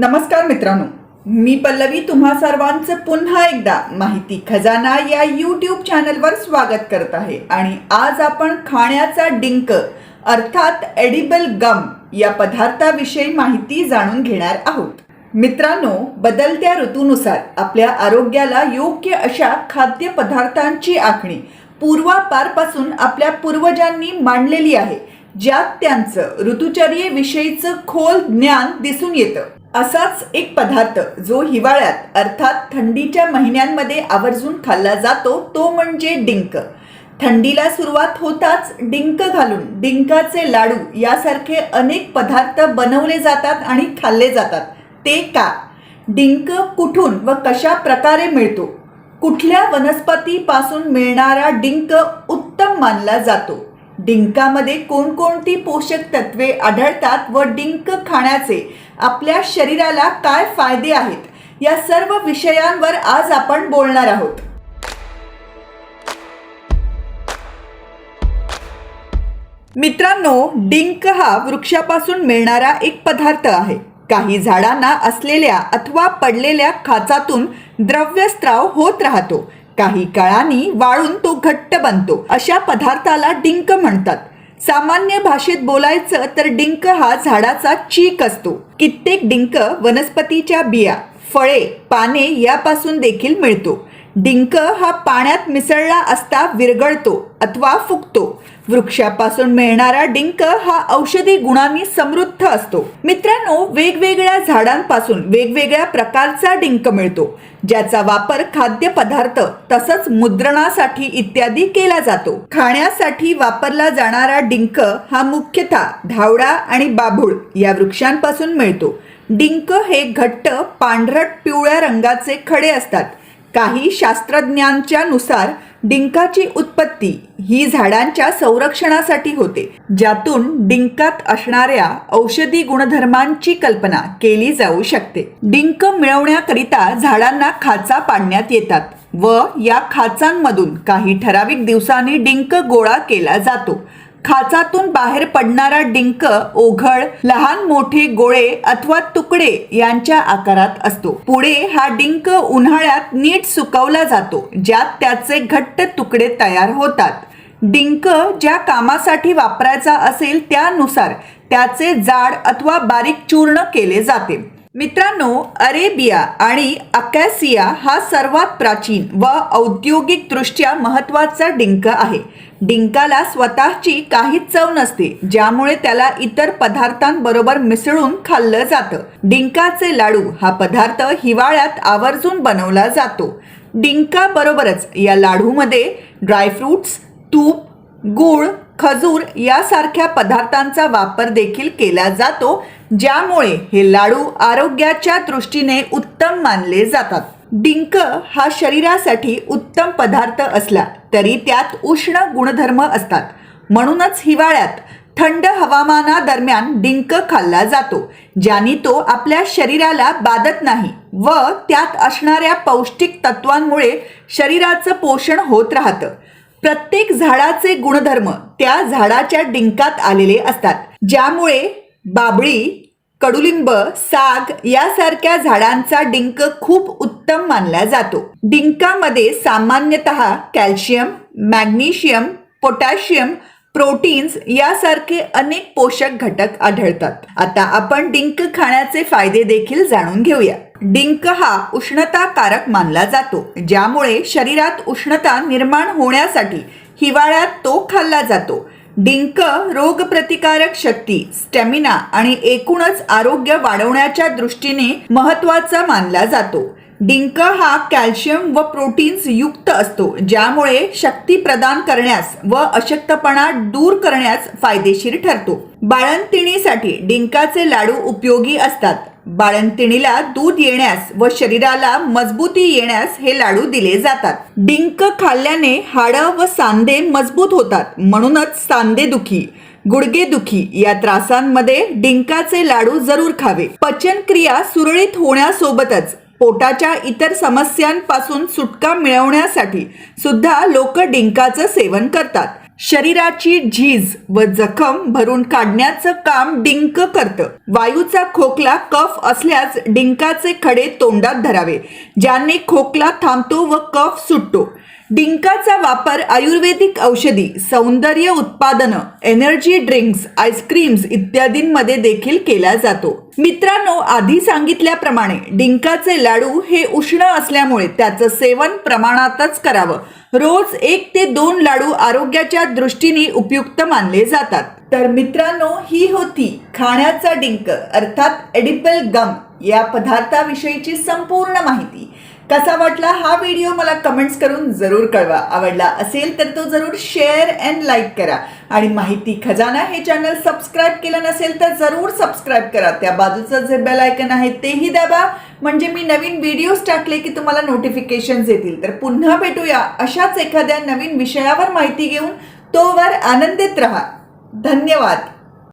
नमस्कार मित्रांनो मी पल्लवी तुम्हा सर्वांचं पुन्हा एकदा माहिती खजाना या यूट्यूब चॅनलवर स्वागत करत आहे. आणि आज आपण खाण्याचा डिंक अर्थात एडिबल गम या पदार्थाविषयी माहिती जाणून घेणार आहोत. मित्रांनो बदलत्या ऋतूनुसार आपल्या आरोग्याला योग्य अशा खाद्यपदार्थांची आखणी पूर्वापारपासून आपल्या पूर्वजांनी मांडलेली आहे ज्यात त्यांचं ऋतुचर्येविषयीचं खोल ज्ञान दिसून येतं. असाच एक पदार्थ जो हिवाळ्यात अर्थात थंडीच्या महिन्यांमध्ये आवर्जून खाल्ला जातो तो म्हणजे डिंक. थंडीला सुरुवात होताच डिंक घालून डिंकाचे लाडू यासारखे अनेक पदार्थ बनवले जातात आणि खाल्ले जातात. ते का? डिंक कुठून व कशा प्रकारे मिळतो? कुठल्या वनस्पतीपासून मिळणारा डिंक उत्तम मानला जातो? डिंकामध्ये कोणकोणती पोषक तत्वे आढळतात व डिंक खाण्याचे आपल्या शरीराला काय फायदे आहेत? या सर्व विषयांवर आज आपण बोलणार आहोत. मित्रांनो डिंक हा वृक्षापासून मिळणारा एक पदार्थ आहे. काही झाडांना असलेल्या अथवा पडलेल्या खाचातून द्रव्यस्त्राव होत राहतो. काही काळाने वाळून तो घट्ट बनतो. अशा पदार्थाला डिंक म्हणतात. सामान्य भाषेत बोलायचं तर डिंक हा झाडाचा चीक असतो. कित्येक डिंक वनस्पतीच्या बिया फळे पाने यापासून देखील मिळतो. डिंक हा पाण्यात मिसळला असता विरघळतो अथवा फुगतो. वृक्षापासून मिळणारा डिंक हा औषधी गुणांनी समृद्ध असतो. मित्रांनो वेगवेगळ्या झाडांपासून वेगवेगळ्या प्रकारचा डिंक मिळतो ज्याचा वापर खाद्यपदार्थ तसंच मुद्रणासाठी इत्यादी केला जातो. खाण्यासाठी वापरला जाणारा डिंक हा मुख्यतः धावडा आणि बाभूळ या वृक्षांपासून मिळतो. डिंक हे घट्ट पांढरट पिवळ्या रंगाचे खडे असतात. काही शास्त्रज्ञांच्या नुसार डिंकाची उत्पत्ती ही झाडांच्या संरक्षणासाठी होते ज्यातून डिंकात असणाऱ्या औषधी गुणधर्मांची कल्पना केली जाऊ शकते. डिंक मिळवण्याकरिता झाडांना खाचा पाडण्यात येतात व या खाचांमधून काही ठराविक दिवसांनी डिंक गोळा केला जातो. खाचातून बाहेर पडणारा डिंक ओघळ लहान मोठे गोळे अथवा तुकडे यांच्या आकारात असतो. पुढे हा डिंक उन्हाळ्यात नीट सुकवला जातो ज्यात त्याचे घट्ट तुकडे तयार होतात. डिंक ज्या कामासाठी वापरायचा असेल त्यानुसार त्याचे जाड अथवा बारीक चूर्ण केले जाते. मित्रांनो अरेबिया आणि अकॅसिया हा सर्वात प्राचीन व औद्योगिकदृष्ट्या महत्त्वाचा डिंक आहे. डिंकाला स्वतःची काहीच चव नसते ज्यामुळे त्याला इतर पदार्थांबरोबर मिसळून खाल्लं जातं. डिंकाचे लाडू हा पदार्थ हिवाळ्यात आवर्जून बनवला जातो. डिंकाबरोबरच या लाडूमध्ये ड्रायफ्रूट्स तूप गूळ खजूर यासारख्या पदार्थांचा वापर देखील केला जातो ज्यामुळे हे लाडू आरोग्याच्या दृष्टीने उत्तम मानले जातात. डिंक हा शरीरासाठी उत्तम पदार्थ असला तरी त्यात उष्ण गुणधर्म असतात. म्हणूनच हिवाळ्यात थंड हवामानादरम्यान डिंक खाल्ला जातो ज्याने तो आपल्या शरीराला बाधत नाही व त्यात असणाऱ्या पौष्टिक तत्वांमुळे शरीराचं पोषण होत राहतं. प्रत्येक झाडाचे गुणधर्म त्या झाडाच्या डिंकात आलेले असतात ज्यामुळे बाबळी कडुलिंब साग यासारख्या झाडांचा डिंक खूप उत्तम मानला जातो. डिंकामध्ये सामान्यतः कॅल्शियम मॅग्नेशियम पोटॅशियम प्रोटीन्स यासारखे अनेक पोषक घटक आढळतात. आता आपण डिंक खाण्याचे फायदे देखील जाणून घेऊया. डिंक हा उष्णताकारक मानला जातो ज्यामुळे शरीरात उष्णता निर्माण होण्यासाठी हिवाळ्यात तो खाल्ला जातो. डिंक रोगप्रतिकारक शक्ती स्टॅमिना आणि एकूणच आरोग्य वाढवण्याच्या दृष्टीने महत्त्वाचा मानला जातो. डिंक हा कॅल्शियम व प्रोटीन्स युक्त असतो ज्यामुळे शक्ती प्रदान करण्यास व अशक्तपणा दूर करण्यास फायदेशीर ठरतो. बाळंतिणीसाठी डिंकाचे लाडू उपयोगी असतात. बाळंतिणीला दूध येण्यास व शरीराला मजबूती येण्यास हे लाडू दिले जातात. डिंक खाल्ल्याने हाडं व सांधे मजबूत होतात. म्हणूनच सांधेदुखी गुडघेदुखी या त्रासांमध्ये डिंकाचे लाडू जरूर खावे. पचनक्रिया सुरळीत होण्यासोबतच पोटाच्या इतर समस्यांपासून सुटका मिळवण्यासाठी सुद्धा लोक डिंकाचं सेवन करतात. शरीराची झीज व जखम भरून काढण्याचं काम डिंक करतं. वायूचा खोकला कफ असल्यास डिंकाचे खडे तोंडात धरावे ज्याने खोकला थांबतो व कफ सुटतो. डिंकाचा वापर आयुर्वेदिक औषधी सौंदर्य उत्पादनं एनर्जी ड्रिंक्स आईस्क्रीम्स इत्यादींमध्ये देखील केला जातो. मित्रांनो आधी सांगितल्याप्रमाणे डिंकाचे लाडू हे उष्ण असल्यामुळे त्याचं सेवन प्रमाणातच करावं. रोज एक ते दोन लाडू आरोग्याच्या दृष्टीने उपयुक्त मानले जातात. तर मित्रांनो ही होती खाण्याचा डिंक अर्थात एडिपल गम या पदार्थाविषयीची संपूर्ण माहिती. कसा वाटला हा व्हिडिओ मला कमेंट्स करून जरूर कळवा. आवडला असेल तर तो जरूर शेअर अँड लाईक करा. आणि माहिती खजाना हे चॅनल सबस्क्राईब केलं नसेल तर जरूर सबस्क्राईब करा. त्या बाजूचं जे बेल आयकन आहे तेही दाबा. म्हणजे मी नवीन व्हिडिओज टाकले की तुम्हाला नोटिफिकेशन्स येतील. तर पुन्हा भेटूया अशाच एखाद्या नवीन विषयावर माहिती घेऊन. तोवर आनंदित राहा. धन्यवाद.